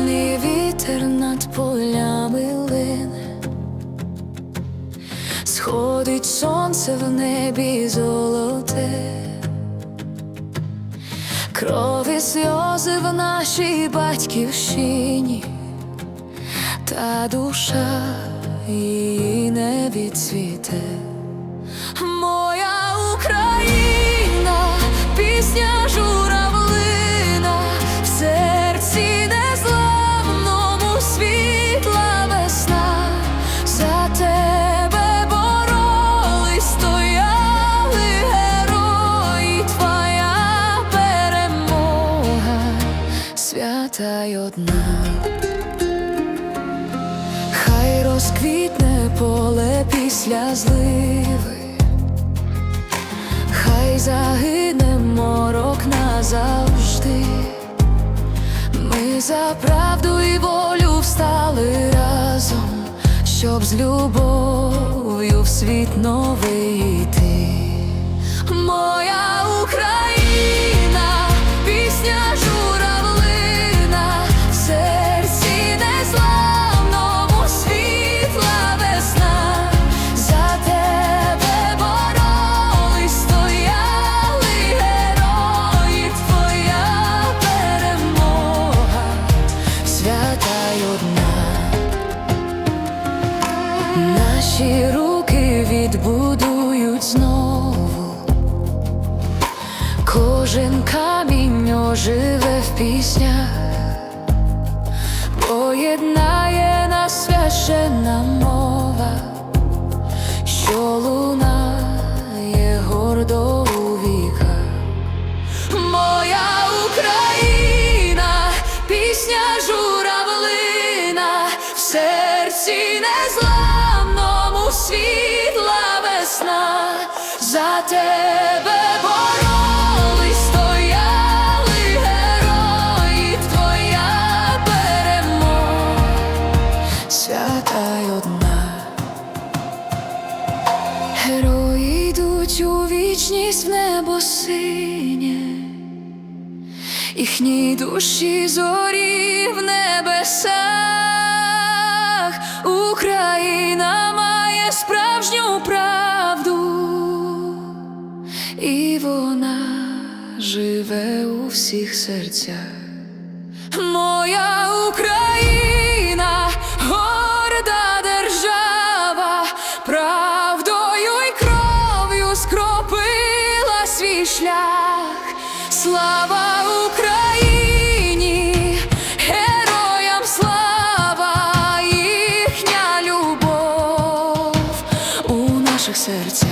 Сильний вітер над полями лин сходить сонце в небі золоте, крові сльози в нашій батьківщині, та душа її не відцвіте. Моя Україна, пісня журавлина в серці не. Свята й одна. Хай розквітне поле після зливи, хай загине морок назавжди. Ми за правду і волю встали разом, щоб з любов'ю в світ новий йти. Моя Наші руки відбудують знову. Кожен камінь оживе в піснях, поєднає нас священна мова, світла весна, за тебе боролись, стояли герої, твоя перемога, свята й одна. Герої йдуть у вічність в небо синє, їхні душі зорі в небесах. справжню правду, і вона живе у всіх серцях. Моя Україна, горда держава, правдою й кров'ю скропила свій шлях. Слава it's